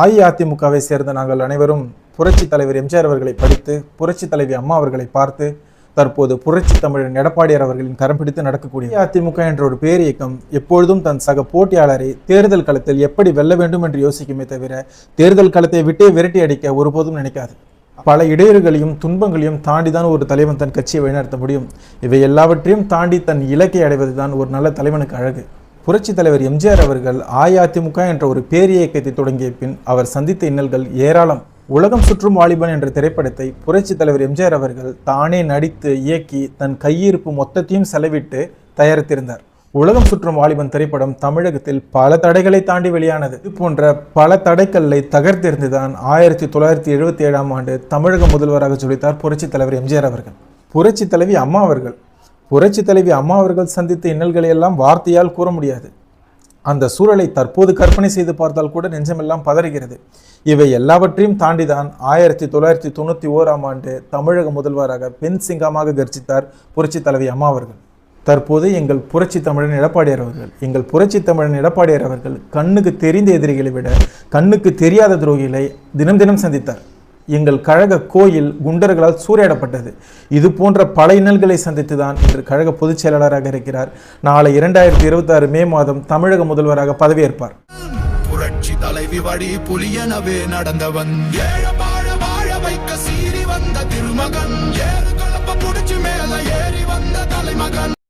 அஇஅதிமுகவை சேர்ந்த நாங்கள் அனைவரும் புரட்சி தலைவர் எம்ஜிஆர் அவர்களை படித்து புரட்சி தலைவி அம்மா அவர்களை பார்த்து தற்போது புரட்சி தமிழன் எடப்பாடியார் அவர்களின் கரம் பிடித்து நடக்கக்கூடிய அதிமுக என்ற ஒரு பேர் இயக்கம் எப்பொழுதும் தன் சக போட்டியாளரை தேர்தல் களத்தில் எப்படி வெல்ல வேண்டும் என்று யோசிக்குமே தவிர தேர்தல் களத்தை விட்டே விரட்டி அடிக்க ஒருபோதும் நினைக்காது. பல இடையூறுகளையும் துன்பங்களையும் தாண்டி தான் ஒரு தலைவன் தன் கட்சியை வழிநடத்த முடியும். இவை எல்லாவற்றையும் தாண்டி தன் இலக்கை அடைவது தான் ஒரு நல்ல தலைவனுக்கு அழகு. புரட்சி தலைவர் எம்ஜிஆர் அவர்கள் அஇஅதிமுக என்ற ஒரு பேரியக்கத்தை தொடங்கிய பின் அவர் சந்தித்த இன்னல்கள் ஏராளம். உலகம் சுற்றும் வாலிபன் என்ற திரைப்படத்தை புரட்சி தலைவர் எம்ஜிஆர் அவர்கள் தானே நடித்து இயக்கி தன் கையிருப்பு மொத்தத்தையும் செலவிட்டு தயாரித்திருந்தார். உலகம் சுற்றும் வாலிபன் திரைப்படம் தமிழகத்தில் பல தடைகளை தாண்டி வெளியானது. இது போன்ற பல தடைக்கல்லை தகர்த்தெறிந்துதான் ஆயிரத்தி தொள்ளாயிரத்தி எழுபத்தி ஏழாம் ஆண்டு தமிழக முதல்வராக சொல்லித்தார் புரட்சி தலைவர் எம்ஜிஆர் அவர்கள். புரட்சி தலைவி அம்மா அவர்கள் புரட்சி தலைவி அம்மா அவர்கள் சந்தித்த இன்னல்களை எல்லாம் வார்த்தையால் கூற முடியாது. அந்த சூழலை தற்போது கற்பனை செய்து பார்த்தால் கூட நெஞ்சமெல்லாம் பதறுகிறது. இவை எல்லாவற்றையும் தாண்டிதான் ஆயிரத்தி தொள்ளாயிரத்தி தொண்ணூற்றி ஓராம் ஆண்டு தமிழக முதல்வராக பெண் சிங்கமாக கர்ஜித்தார் புரட்சி தலைவி அம்மா அவர்கள். தற்போது எங்கள் புரட்சி தமிழன் எடப்பாடியார் அவர்கள் எங்கள் புரட்சி தமிழன் எடப்பாடியார் அவர்கள் கண்ணுக்கு தெரிந்த எதிரிகளை விட கண்ணுக்கு தெரியாத துரோகிகளை தினம் தினம் சந்தித்தார். எங்கள் கழக கோயில் குண்டர்களால் சூறையாடப்பட்டது. இது போன்ற பல இன்னல்களை சந்தித்து தான் இன்று கழக பொதுச் செயலாளராக இருக்கிறார். நாளை இரண்டாயிரத்தி இருபத்தாறு மே மாதம் தமிழக முதல்வராக பதவியேற்பார். புரட்சி தலைவி வழி புலியனவே நடந்தவன். வைக்க சீறி வந்த திருமகன். ஏறு கலப்ப புடிச்சு மேல ஏறி வந்த தலைமகன்.